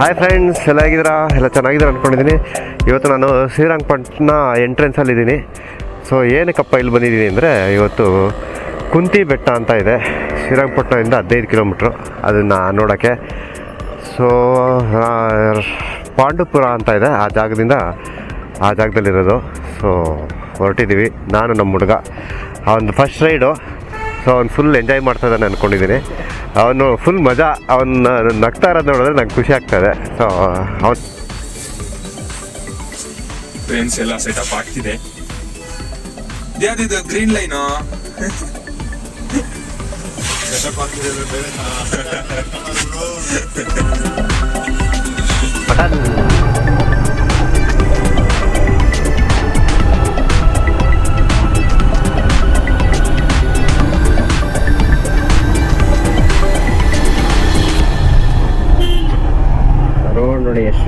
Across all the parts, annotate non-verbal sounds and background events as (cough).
Hi friends ಎಲ್ಲ ಹೇಗಿದ್ದೀರಾ? ಎಲ್ಲ ಚೆನ್ನಾಗಿದ್ದೀರಾ ಅಂದ್ಕೊಂಡಿದ್ದೀನಿ ಇವತ್ತು ನಾನು ಶ್ರೀರಂಗಪಟ್ಟಣ ಎಂಟ್ರೆನ್ಸಲ್ಲಿದ್ದೀನಿ ಸೊ ಏನಕ್ಕಪ್ಪ ಇಲ್ಲಿ ಬಂದಿದ್ದೀನಿ ಅಂದರೆ, ಇವತ್ತು ಕುಂತಿ ಬೆಟ್ಟ ಅಂತ ಇದೆ. ಶ್ರೀರಂಗಪಟ್ಟಣದಿಂದ ಹದಿನೈದು ಕಿಲೋಮೀಟ್ರು. ಅದನ್ನು ನೋಡೋಕ್ಕೆ. ಸೊ ಪಾಂಡುಪುರ ಅಂತ ಇದೆ. ಆ ಜಾಗದಿಂದ ಆ ಜಾಗದಲ್ಲಿರೋದು. ಸೊ ಹೊರಟಿದ್ದೀವಿ. ನಾನು ನಮ್ಮ ಹುಡುಗ. ಅವನು ಫಸ್ಟ್ ರೈಡು ಸೊ ಅವ್ನು ಫುಲ್ ಎಂಜಾಯ್ ಮಾಡ್ತಾ ಇದ್ದಾನೆ ಅಂದ್ಕೊಂಡಿದ್ದೀನಿ ಅವನು ಫುಲ್ ಮಜಾ. ಅವನ್ನ ನಗ್ತಾ ಇರೋದು ನೋಡಿದ್ರೆ ನಂಗೆ ಖುಷಿ ಆಗ್ತದೆ. ಸೊ ಅವನು ಫ್ರೆಂಡ್ಸ್ ಎಲ್ಲ ಸೆಟಪ್ ಆಗ್ತಿದೆ. ಯಾವ್ದಿದು ಗ್ರೀನ್ ಲೈನು ಪಟನ್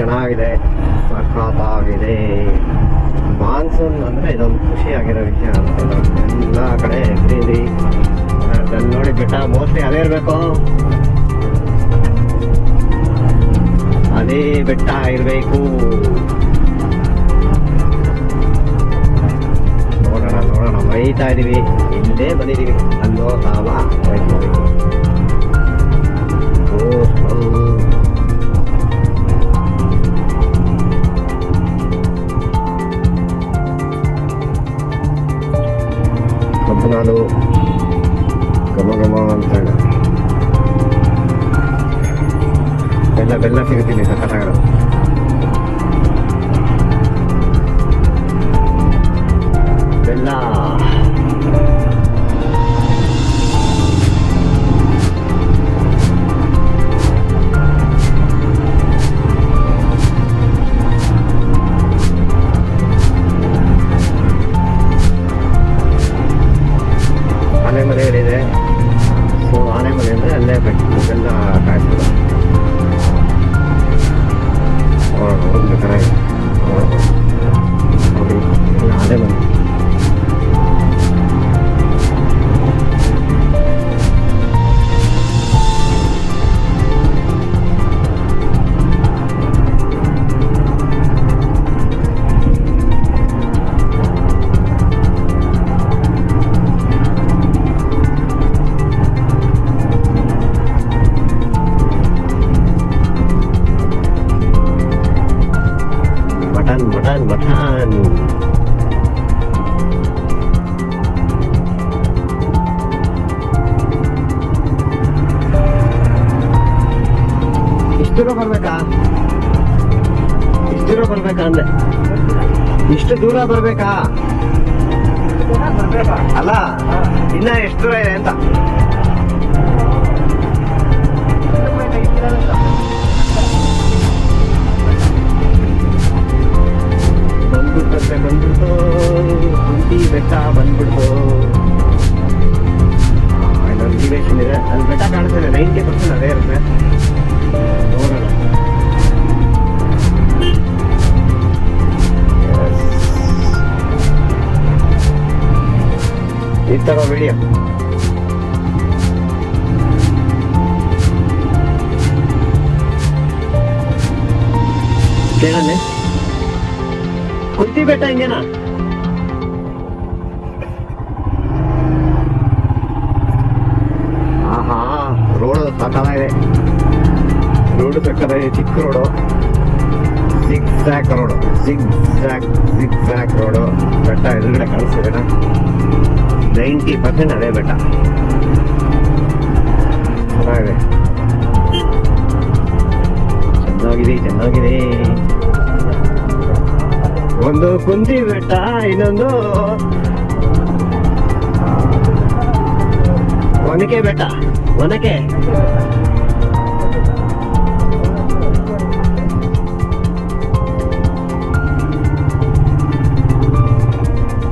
ಚೆನ್ನಾಗಿದೆ. ಸಖತ್ತಾಗಿದೆ ¿Cómo, cómo entrega? Es la perla que utiliza esta sagrada. ದೂರ ಬರ್ಬೇಕಾ? ಥರ ವಿಡಿಯೋ ಕೇಳನೆ ಕುಂತಿ ಬೆಟ್ಟ ಹಿಂಗೇನಾ? ಆಹಾ, ರೋಡ್ ಸಕ್ಕತ್ತಾಗಿದೆ ರೋಡ್ ಸಕ್ಕತ್ತಾಗಿದೆ ಚಿಕ್ಕ road. Zigzag road. Zigzag zigzag road. ಬೆಟ್ಟ ಎದುರುಗಡೆ ಕಾಣಿಸ್ತಿದೆ ನೈಂಟಿ ಪರ್ಸೆಂಟ್ ಅದೇ ಬೆಟ್ಟ. ಚೆನ್ನಾಗಿದೆ. ಚೆನ್ನಾಗಿದೆ ಚೆನ್ನಾಗಿದೆ. ಒಂದು ಕುಂತಿ ಬೆಟ್ಟ, ಇನ್ನೊಂದು ಒನಕೆ ಬೆಟ್ಟ. ಒನಕೆ.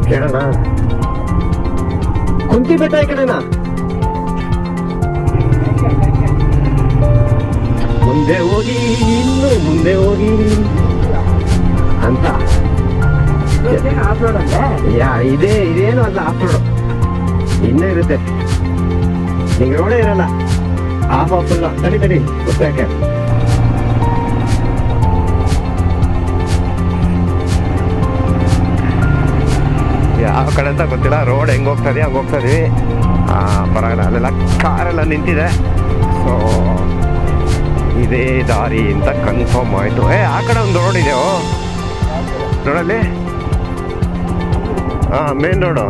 ಕೇಳೋಣ. ಬೆಟ್ಟ ಈ ಕಡೆನಾ ಮುಂದೆ ಹೋಗಿ, ಇನ್ನು ಮುಂದೆ ಹೋಗಿ. ಅಂತ. ಯಾ, ಇದೇ, ಇದೇನು ಅಲ್ಲ ಆಫ್ ರೋಡ್ ಇನ್ನೂ ಇರುತ್ತೆ. ನಿಂಗೆ ರೋಡೇ ಇರಲ್ಲ ಆಫ್ ಆಫ್ ಅಲ್ಲ ತಡಿ ತಡಿ ಗೊತ್ತಾಕೆ ಕಡೆ ಅಂತ ಗೊತ್ತಿಲ್ಲ ರೋಡ್ ಹೆಂಗೆ ಹೋಗ್ತಾ ಇದೆಯಾ ಹಂಗೆ ಹೋಗ್ತಾ ಇದೀವಿ. ಪರವಾಗಿಲ್ಲ, ಅಲ್ಲೆಲ್ಲ ಕಾರೆಲ್ಲ ನಿಂತಿದೆ. ಸೊ ಇದೇ ದಾರಿ ಅಂತ ಕನ್ಫರ್ಮ್ ಆಯಿತು. ಏ, ಆ ಕಡೆ ಒಂದು ರೋಡ್ ಇದೆಯೋ? ನೋಡಲ್ಲಿ ಹಾಂ ಮೇನ್ ರೋಡು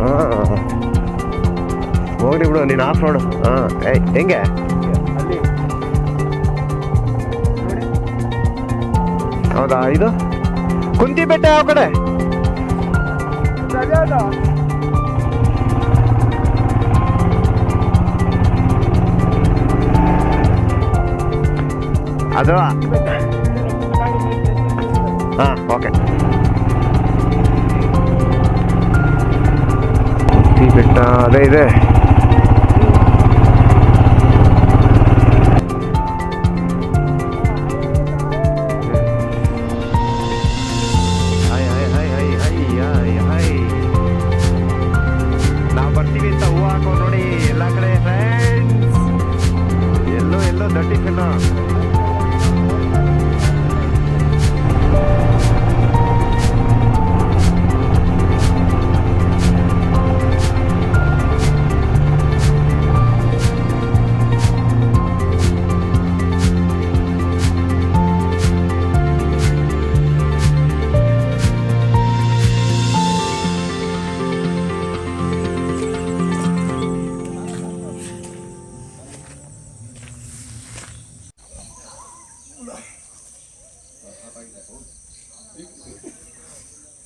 ಹಾಂ ಹೋಗ್ಲಿ ಬಿಡು, ನೀನು ಆಫ್ ರೋಡು ಹಾಂ ಹೆಂಗೆ? ಹೌದಾ, ಇದು? ಕುಂತಿ ಬೆಟ್ಟ ಯಾವ ಕಡೆ? ಅದು ಹಾಂ ಓಕೆ ಕುಂತಿ ಬೆಟ್ಟ ಅದೇ ಇದೆ ಎಲ್ಲೋ ಎಲ್ಲೋ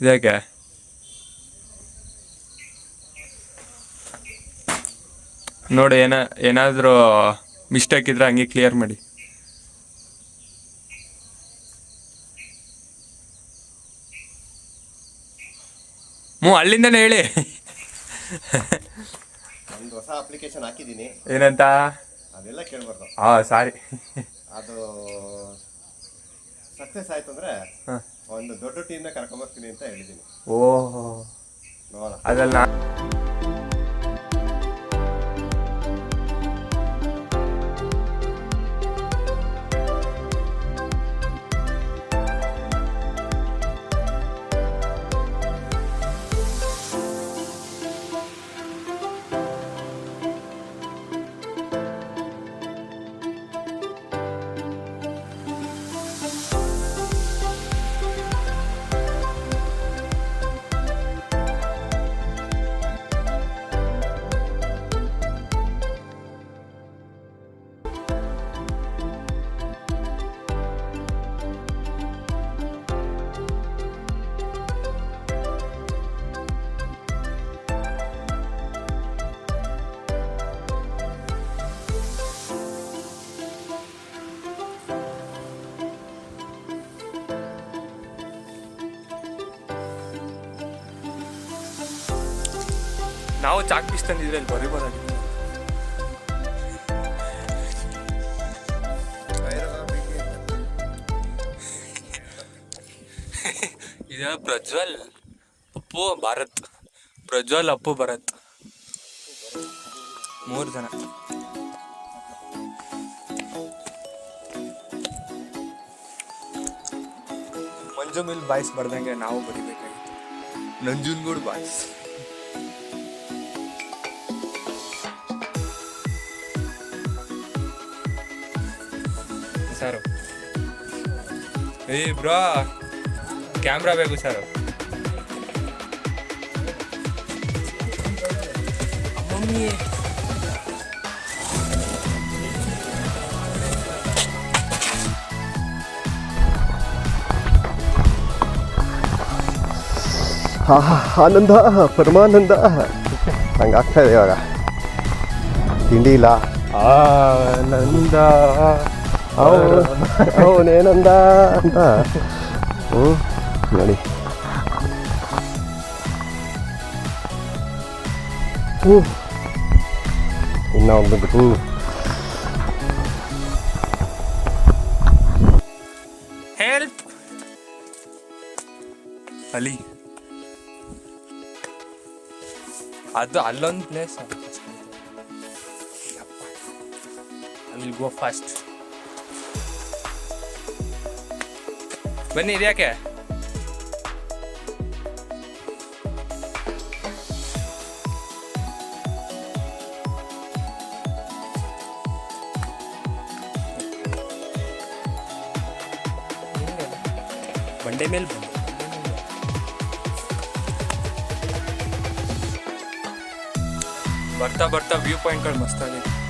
ಇದ್ಯಾಕೆ ನೋಡಿ ಏನ ಏನಾದರೂ ಮಿಸ್ಟೇಕ್ ಇದ್ರೆ ಹಂಗೆ ಕ್ಲಿಯರ್ ಮಾಡಿ. ಹ್ಞೂ ಅಲ್ಲಿಂದನೇ ಹೇಳಿ. ಒಂದು ಹೊಸ ಅಪ್ಲಿಕೇಶನ್ ಹಾಕಿದ್ದೀನಿ. ಏನಂತ? ಅದೆಲ್ಲ ಕೇಳಬಾರ್ದು. ಹಾಂ ಸಾರಿ ಅದು ಸಕ್ಸಸ್ ಆಯ್ತು ಅಂದ್ರೆ ಹಾಂ. ಒಂದು ದೊಡ್ಡ ಟೀಮ್ನ ಕರ್ಕೊಂಬರ್ತೀನಿ ಅಂತ ಹೇಳಿದ್ದೀನಿ. ಓಹೋ. ನೋಡ ಅದಲ್ಲ ನಾವು ಚಾಕ್ ಪೀಸ್ ತಂದಿದ್ರೆ ಅಲ್ಲಿ ಇದು ಪ್ರಜ್ವಲ್ ಅಪ್ಪು ಭಾರತ್. ಪ್ರಜ್ವಲ್ ಅಪ್ಪು ಭರತ್. ಮೂರು ಜನ. ಮಂಜು ಮಿಲ್ ಬಾಯ್ಸ್ ಬರ್ದಂಗೆ ನಾವು ಬರಿಬೇಕಾಗಿತ್ತು. ನಂಜುನ್ಗೂಡ್ ಬಾಯ್ಸ್. ಸರ್. ಏ ಬ್ರೋ ಕ್ಯಾಮ್ರಾ ಬೇಕು ಸರ್. ಆನಂದ ಪರಮಾನಂದ. ಹಂಗಾಗ್ತಾ ಇದೆ ಇವಾಗ. ತಿಂಡಿ ಇಲ್ಲ? ಆನಂದ. ಅವನೇನಂದ ಅಂತ. ಹ್ಞೂ ನೋಡಿ. ಹ್ಞೂ ಇನ್ನ ಹೋಗ್ಬಿಟ್ಟು ಹೆಲ್ಪ್ ಅಲ್ಲಿ. ಅದು ಅಲ್ಲೊಂದು ಪ್ಲೇಸ್ ವಿಲ್ ಗೋ ಫಾಸ್ಟ್ बनी रहा क्या? बंडे मेल। बढ़ता बढ़ता व्यू पॉइंट कर मस्त आ गया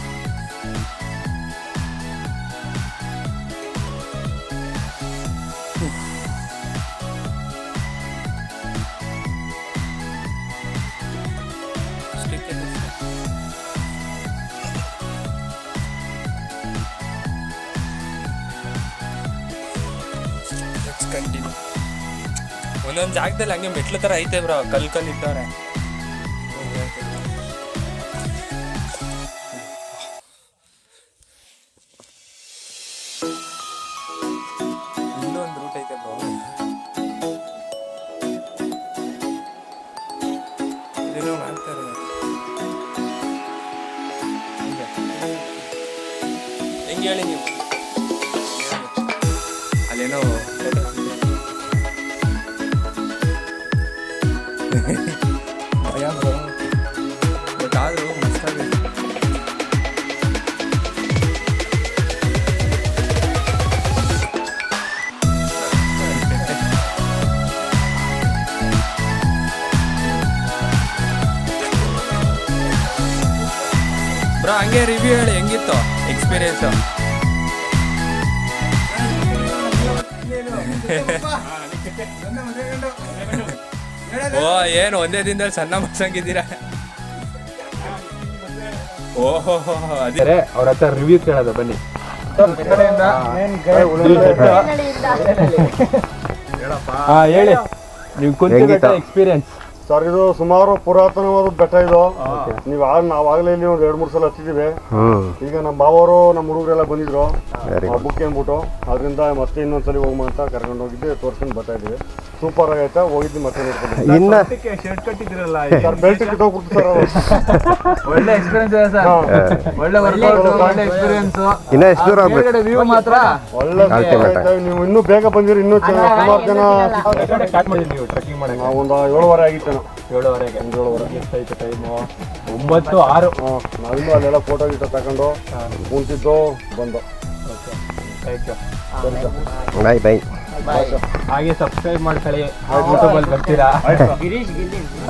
ಒಂದೊಂದು ಜಾಗದಲ್ಲಿ ಹಂಗೆ ಮೆಟ್ಲು ತರ ಐತೆ ಬ್ರೋ ಕಲ್ ಕಲ್ ಇಟ್ಟವ್ರೆ ಎಕ್ಸ್ಪೀರಿಯನ್ಸು (laughs) ಓ ಏನು ಒಂದೇ ದಿನದಲ್ಲಿ ಸಣ್ಣ ಮಸಂಗಿದ್ದೀರಾ ಓಹೋ ಅದೇ. ಅವ್ರ ಹತ್ರ ರಿವ್ಯೂ ಕೇಳೋದು ಬನ್ನಿ. ಹಾ ಹೇಳಿ. ನೀವು ಕುಂತ? ಎಕ್ಸ್ಪೀರಿಯನ್ಸ್ ಸರ್ ಇದು ಸುಮಾರು ಪುರಾತನವಾದ ಬೆಟ್ಟ ಇದು. ನೀವು ಆಗ ನಾವು ಆಗಲೇ ಇಲ್ಲಿ ಒಂದು ಎರಡು ಮೂರು ಸಲ ಹತ್ತಿದ್ದೀವಿ. ಈಗ ನಮ್ಮ ಬಾವರು ನಮ್ಮ ಹುಡುಗರೆಲ್ಲ ಬಂದಿದ್ರು. ಹಬ್ಬಕ್ಕೆ ಅಂದ್ಬಿಟ್ಟು. ಅದರಿಂದ ಮತ್ತೆ ಇನ್ನೊಂದ್ಸಲಿ ಹೋಗುವ ಅಂತ ಕರ್ಕೊಂಡು ಹೋಗಿದ್ದೆ ತೋರ್ಸ್ಕೊಂಡು ಬರ್ತಾ ಇದ್ದೀವಿ. ಸೂಪರ್ ಆಗೈತೆ ಹೋಗಿದ್ವಿ ಮತ್ತೆ ಇನ್ನು ಶರ್ಟ್ ಕಟ್ಟಿದ್ರಲ್ಲ ಸರ್ ಬೆಲ್ಟ್ ಕಿತ್ತೋಗ್ಬಿಡ್ತು ಸರ್ ಒಳ್ಳೆ ಎಕ್ಸ್ಪೀರಿಯನ್ಸ್ ಇದೆ ಸರ್ ಒಳ್ಳೆ ವರ್ಕೌಟ್ ಒಳ್ಳೆ ಎಕ್ಸ್ಪೀರಿಯನ್ಸ್ ಇನ್ನೂ ಎಷ್ಟು ದೂರ ಆಗ್ಬೇಕು? ವ್ಯೂ ಮಾತ್ರ. ಒಳ್ಳೆ ನೀವು ಇನ್ನೂ ಬೇಗ ಬಂದಿರಿ ಇನ್ನೂ ಚೆನ್ನಾಗಿ ಸುಮಾರು ಜನ ನಾವು ಒಂದು ಏಳುವರೆ ಆಗಿತ್ತು ಏಳುವರೆಗೆ ಎಷ್ಟಾಯ್ತು ಟೈಮು ಒಂಬತ್ತು ಆರು. ನಾವಿನ್ನೂ ಅಲ್ಲೆಲ್ಲ ಫೋಟೋ ಗೀಟೋ ತಗೊಂಡು ಕುಂತಿದ್ದು ಬಂದು. ಥ್ಯಾಂಕ್ ಯು ಬಾಯ್ ಬಾಯ್ ಹಾಗೆ ಸಬ್ಸ್ಕ್ರೈಬ್ ಮಾಡ್ಕೊಳ್ಳಿ ಯೂಟ್ಯೂಬಲ್ಲಿ ಬರ್ತೀರಾ?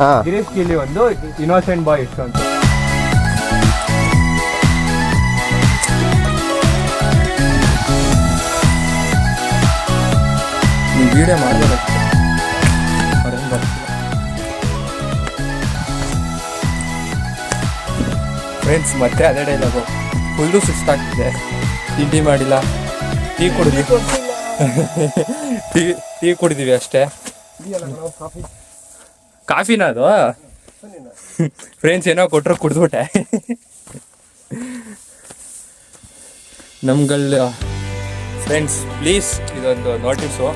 ಹಾಂ. ಗಿರೀಶ್ ಗಿಲ್ಲಿ ಒಂದು ಇನ್ನೋಸೆಂಟ್ ಬಾಯ್ ಇಷ್ಟು ಅಂತ. ವಿಡಿಯೋ ಮಾಡ್ಬೋದು ಫ್ರೆಂಡ್ಸ್ ಮತ್ತೆ ಅದೇ ಡೈಲಾಗು ಫುಲ್ಲು ಸುಸ್ತಾಗ್ತಿದೆ ತಿಂಡಿ ಮಾಡಿಲ್ಲ. ಟೀ ಕುಡಿದ್ವಿ. ಟೀ ಟೀ ಕುಡಿದೀವಿ ಅಷ್ಟೇ. ಕಾಫಿನ ಅದು? ಫ್ರೆಂಡ್ಸ್ ಏನೋ ಕೊಟ್ಟರು ಕುಡಿದ್ಬಿಟ್ಟೆ. ನಮ್ಗಳ ಫ್ರೆಂಡ್ಸ್ ಪ್ಲೀಸ್ ಇದೊಂದು ನೋಟಿಸು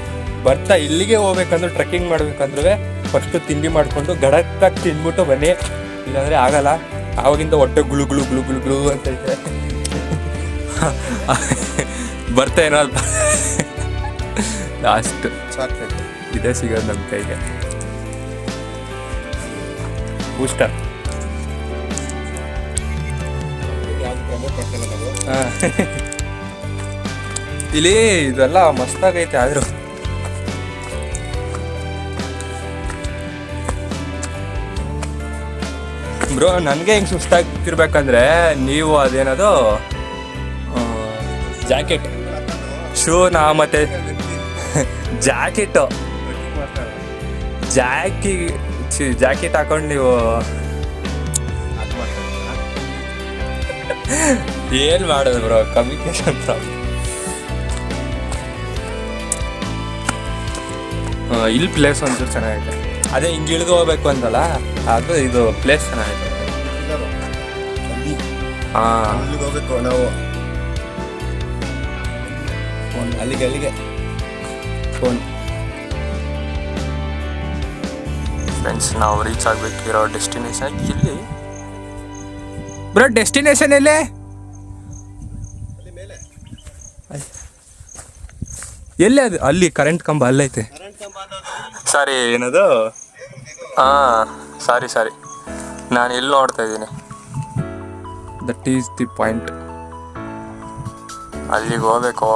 ಬರ್ತಾ ಇಲ್ಲಿಗೆ ಹೋಗ್ಬೇಕಂದ್ರೆ ಟ್ರೆಕ್ಕಿಂಗ್ ಮಾಡ್ಬೇಕಂದ್ರೆ ಫಸ್ಟು ತಿಂಡಿ ಮಾಡಿಕೊಂಡು ಗಡಕ್ಕಾಗಿ ತಿಂದ್ಬಿಟ್ಟು ಬನ್ನಿ. ಇಲ್ಲಾಂದರೆ ಆಗಲ್ಲ. ಆವಾಗಿಂದ ಹೊಟ್ಟೆ ಗುಳು ಗುಳು ಗುಳು ಗುಳು ಗುಳು ಅಂತ ಹೇಳ್ತಾರೆ. ಬರ್ತಾ ಏನೋ ಲಾಸ್ಟ್ ಇದೇ ಸಿಗೋದು ನಮ್ಮ ಕೈಗೆ. ಬೂಸ್ಟರ್ ಇಲ್ಲಿ ಇದೆಲ್ಲ ಮಸ್ತಾಗೈತೆ ಆದ್ರೂ. ಬ್ರೋ, ನನಗೆ ಹಿಂಗೆ ಸುಸ್ತಾಗ್ತಿರ್ಬೇಕಂದ್ರೆ ನೀವು ಅದೇನದು ಜಾಕೆಟ್. ಶೂ ನಾ ಮತ್ತೆ (laughs) ಜಾಕೆಟು. ಜಾಕಿ ಜಾಕೆಟ್ ಹಾಕೊಂಡು ನೀವು (laughs) ಏನು ಮಾಡೋದು ಬ್ರೋ ಕಮ್ಯುನಿಕೇಶನ್ ಪ್ರಾಬ್ಲಮ್ ಇಲ್ಲಿ ಪ್ಲೇಸ್ ಒಂಚೂರು ಚೆನ್ನಾಗಿದೆ ಅದೇ ಹಿಂಗೆ ಇಳಿದು ಹೋಗ್ಬೇಕು ಅಂತಲ್ಲ ಅದು ಇದು ಪ್ಲೇಸ್ ಚೆನ್ನಾಗೈತೆ ಹಾಂ ಹೋಗ್ಬೇಕು ನಾವು. ಫೋನ್ ಅಲ್ಲಿಗೆ ಅಲ್ಲಿಗೆ. ಫೋನ್. ಫ್ರೆಂಡ್ಸ್ ನಾವು ರೀಚ್ ಆಗಬೇಕಿರೋ ಡೆಸ್ಟಿನೇಷನ್ ಇಲ್ಲಿ ಬ್ರೋ ಡೆಸ್ಟಿನೇಷನ್ ಎಲ್ಲೇ? ಎಲ್ಲೇ ಅದು? ಅಲ್ಲಿ ಕರೆಂಟ್ ಕಂಬ ಅಲ್ಲೈತೆ. ಸಾರಿ ಏನದು? ಹಾಂ ಸಾರಿ ಸಾರಿ. ನಾನು ಎಲ್ಲಿ ನೋಡ್ತಾ ಇದ್ದೀನಿ? ದಟ್ ಈಸ್ ದಿ ಪಾಯಿಂಟ್ ಅಲ್ಲಿಗೆ ಹೋಗ್ಬೇಕು.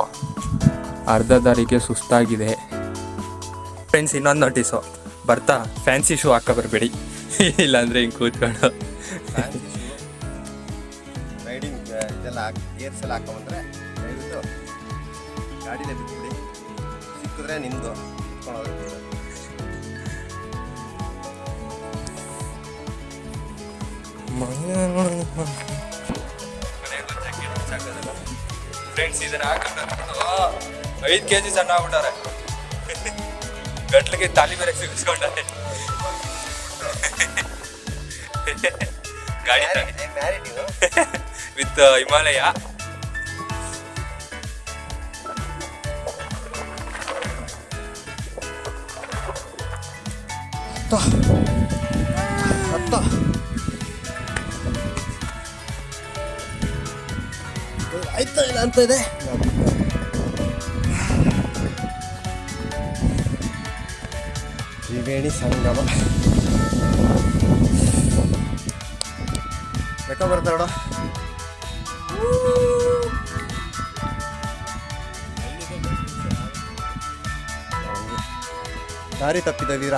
ಅರ್ಧ ದಾರಿಗೆ ಸುಸ್ತಾಗಿದೆ. ಫ್ರೆಂಡ್ಸ್ ಇನ್ನೊಂದು ನೋಟಿಸು ಬರ್ತಾ ಫ್ಯಾನ್ಸಿ ಶೂ ಹಾಕ ಬರಬೇಡಿ. ಇಲ್ಲಾಂದ್ರೆ ಹಿಂಗೆ ಕೂತ್ಕೊಂಡು ರೈಡಿಂಗ್ ಇದೆಲ್ಲ ಗೇರ್ಸ್ ಎಲ್ಲ ಹಾಕೊಂಬಂದ್ರೆ ದಯವಿಟ್ಟು ಗಾಡಿಲೇ ಬಿಟ್ಬಿಡಿ ಸಿಕ್ಕಿದ್ರೆ ನಿಮ್ಮದು ಫ್ರೆಂಡ್ಸ್ ಇದನ್ನ ಹಾಕೊಂಡು ಐದು ಕೆ ಜಿ ಸಣ್ಣ ಆಗ್ಬಿಟ್ಟಾರೆ ಗಟ್ಲಿಗೆ ತಾಲಿ ಬೇರೆ ಸಿಗಿಸ್ಕೊಂಡಾರೆ ಗಾಡಿ ವಿತ್ ಹಿಮಾಲಯ. ಆಯ್ತಾ ಅಂತ ಇದೆ ತ್ರಿವೇಣಿ ಸಂಗಮ. ಯಾಕೋ ಬರ್ತಾಡ ದಾರಿ ತಪ್ಪಿದ ವೀರ.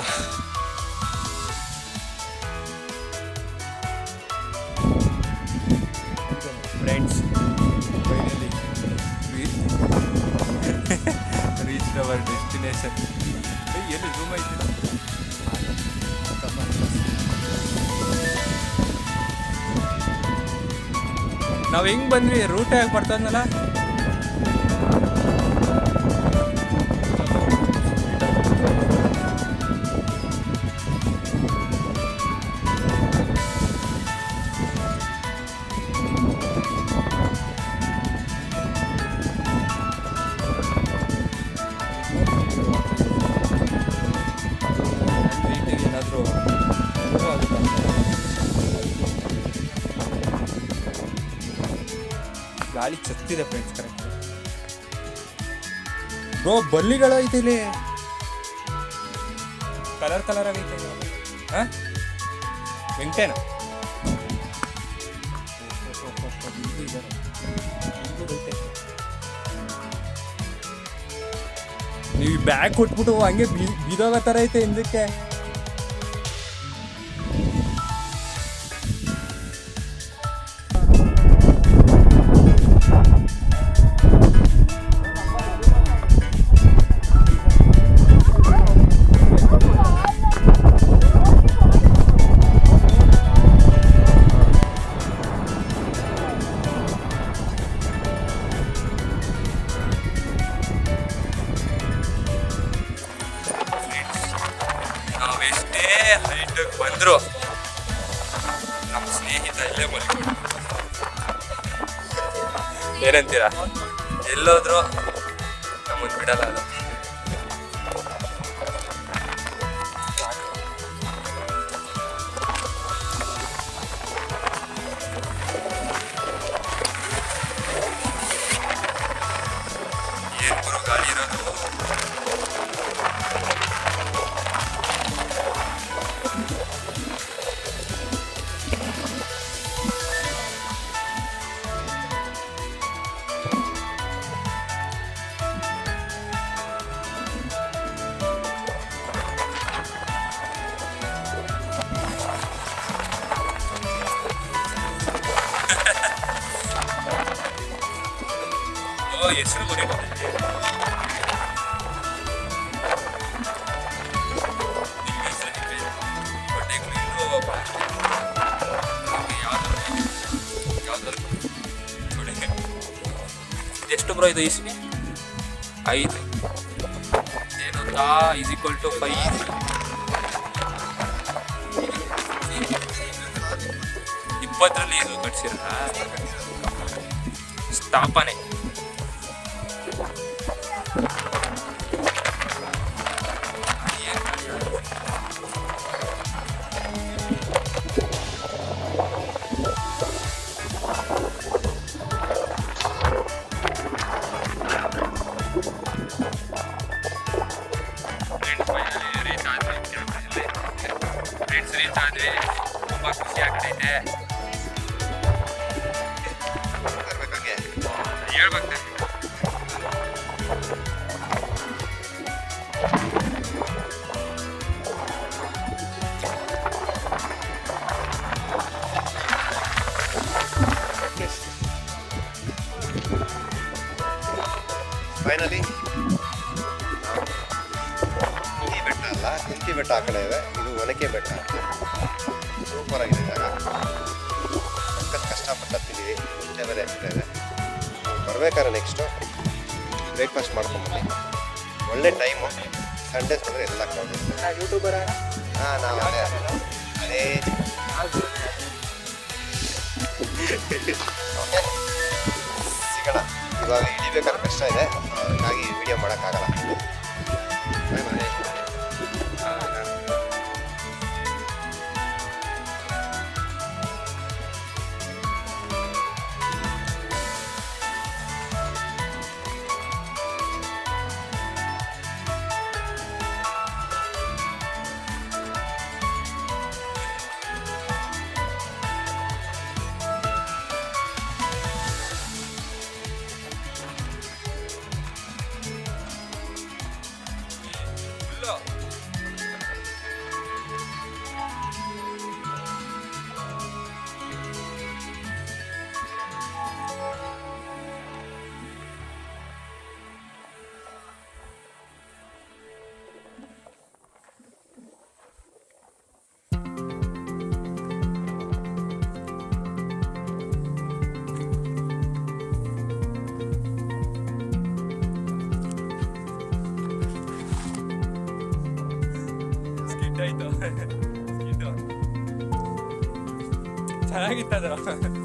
ನಾವು ಹೆಂಗೆ ಬಂದ್ವಿ ರೂಟ್ ಹೇಗೆ ಬರ್ತದಲ್ಲ ಗಾಳಿ ಚತ್ತಿದೆ ಫ್ರೆಂಡ್ಸ್ ಕರೆಕ್ಟ್ ಬ್ರೋ ಬಲ್ಲಿಗಳ ಇಲ್ಲಿ ಕಲರ್ ಕಲರ್ ಆಗೈತೆ ಹಾ? ವೆಂಕಟೇನ? ನೀವು ಬ್ಯಾಗ್ ಕೊಟ್ಬಿಟ್ಟು ಹಂಗೆ ಬಿದೋಗೋ ಥರ ಐತೆ ಹಿಂದಕ್ಕೆ. ಹೆಸರು ಬರೀ ಎಷ್ಟು ಬ್ರೋ ಇದು ಇಸ್ವಿ ಐದು. ಏನು ತಾ ಇಸ್ ಈಕ್ವಲ್ ಟು ಫೈವ್ ಇಪ್ಪತ್ತರಲ್ಲಿ ಇದು ಕಟ್ಸಿರ ಸ್ಥಾಪನೆ. ಸಿಗೋಣ. ಇವಾಗ ಇಳಿಬೇಕಾದ್ರೆ ಕಷ್ಟ ಇದೆ. ಹಾಗಾಗಿ ವಿಡಿಯೋ ಮಾಡೋಕ್ಕಾಗಲ್ಲ. (laughs) aquí está.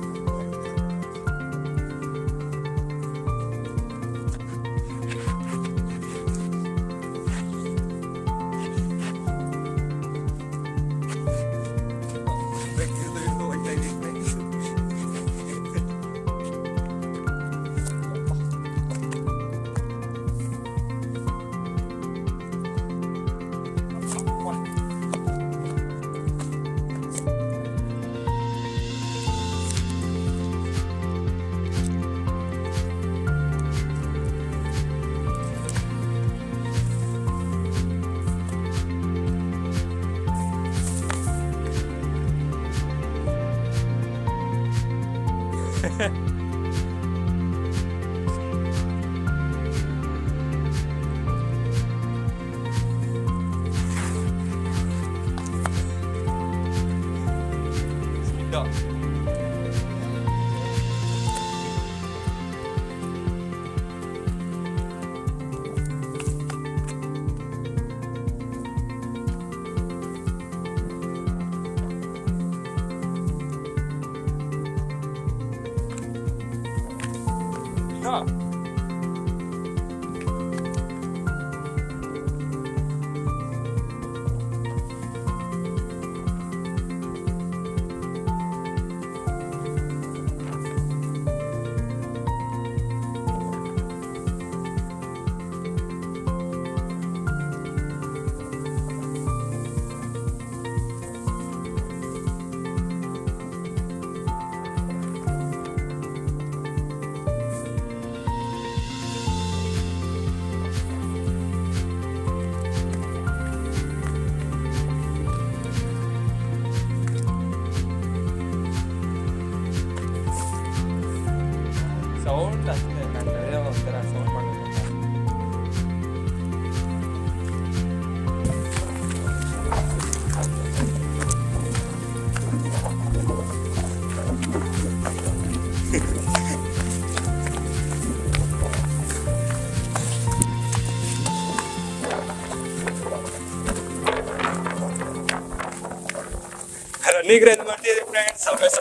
ನಿಗ್ರಹ ಮಾಡ್ತಿದ್ದೀವಿ ಫ್ರೆಂಡ್ಸ್ ಅವಕಾಶ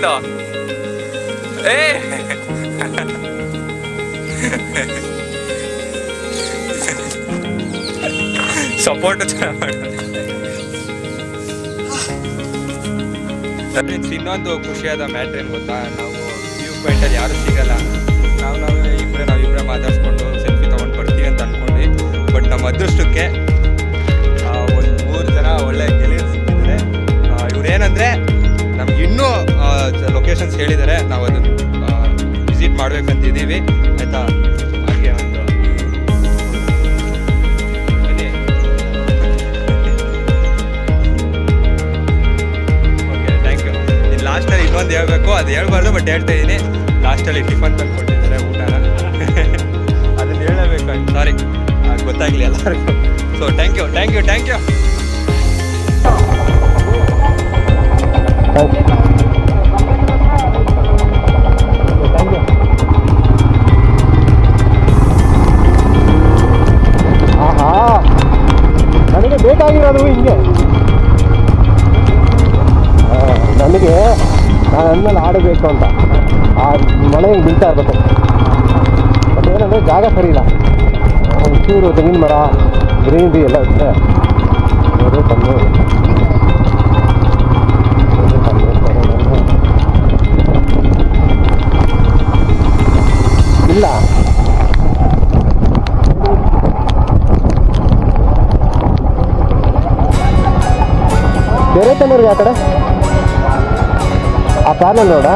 ಇಟ್ಕೊಳ್ಳಿ Ey! ಸಪೋರ್ಟ್ ಫ್ರೆಂಡ್ಸ್ ಇನ್ನೊಂದು ಖುಷಿಯಾದ ಮ್ಯಾಟ್ರ್ ಏನು ಗೊತ್ತಾ? ನಾವು ವ್ಯೂ ಪಾಯಿಂಟಲ್ಲಿ ಯಾರು ಸಿಗಲ್ಲ. ನಾವು ನಾವು ಇಬ್ಬರೇ ನಾವು ಇಬ್ಬರೇ ಮಾತಾಡ್ಸ್ಕೊಂಡು ಸೆಲ್ಫಿ ತೊಗೊಂಡು ಬರ್ತೀವಿ ಅಂತ ಅನ್ಕೊಂಡ್ವಿ. ಬಟ್ ನಮ್ಮ ಅದೃಷ್ಟಕ್ಕೆ ಲೊಕೇಶನ್ಸ್ ಹೇಳಿದ್ದಾರೆ, ನಾವು ಅದನ್ನು ವಿಸಿಟ್ ಮಾಡ್ಬೇಕಂತಿದ್ದೀವಿ. ಆಯಿತಾ? ಹಾಗೆ ಒಂದು ಓಕೆ ಥ್ಯಾಂಕ್ ಯು ಲಾಸ್ಟಲ್ಲಿ ಇನ್ನೊಂದು ಹೇಳ್ಬೇಕು, ಅದು ಹೇಳ್ಬಾರ್ದು ಬಟ್ ಹೇಳ್ತಾ ಇದ್ದೀನಿ ಲಾಸ್ಟಲ್ಲಿ ಟಿಫನ್ ತಂದು ಕೊಟ್ಟಿದ್ದಾರೆ ಊಟ (laughs) ಅದನ್ನು ಹೇಳಬೇಕು ಸಾರಿ ಗೊತ್ತಾಗಲಿ ಎಲ್ಲರಿಗೂ. So thank you thank you thank you ನನಗೆ ಬೇಕಾಗಿರೋದು ಹಿಂಗೆ ಆ, ನನಗೆ ನಾನು ಅಂದ್ಮೇಲೆ ಆಡಬೇಕು ಅಂತ ಆ ಮಳೆ ಹಿಂಗೆ ಬೀಳ್ತಾ ಇರ್ಬೇಕು ಬಟ್ ಏನಂದರೆ ಜಾಗ ಸರಿ ಇಲ್ಲ ಒಂಚೂರು ತೆಂಗಿನ ಮರ ಗ್ರೀನ್ರಿ ಎಲ್ಲ ಇರುತ್ತೆ ಅದೇ ತಂದು ಬೇರೆ ತನ್ನೂರಿಗೆ ಆ ಕಡೆ ಆ? ಕಾರ್ನಲ್ಲಿ ನೋಡ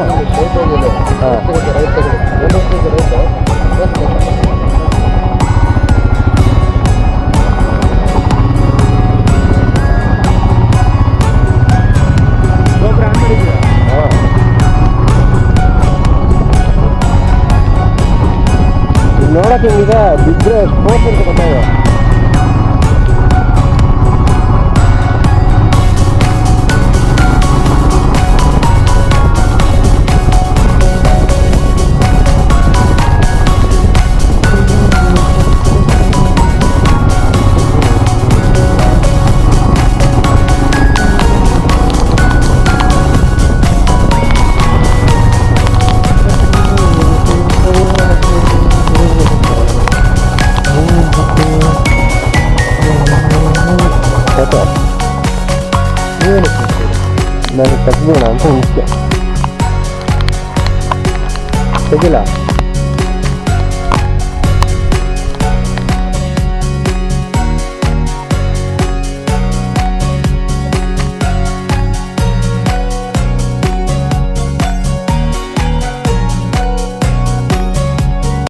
ನೋಡಕ್ಕೆ ಹಿಂಗಿದೆ ಬಿದ್ದರೆ ಸ್ಪೋರ್ಟ್ಸ್ ಅಂತ ಗೊತ್ತಾಗ ನನಗೆ ತೆಗ್ದಿಲ್ಲ ಅಂತ ಮುಖ್ಯ ತೆಗಿಲ್ಲ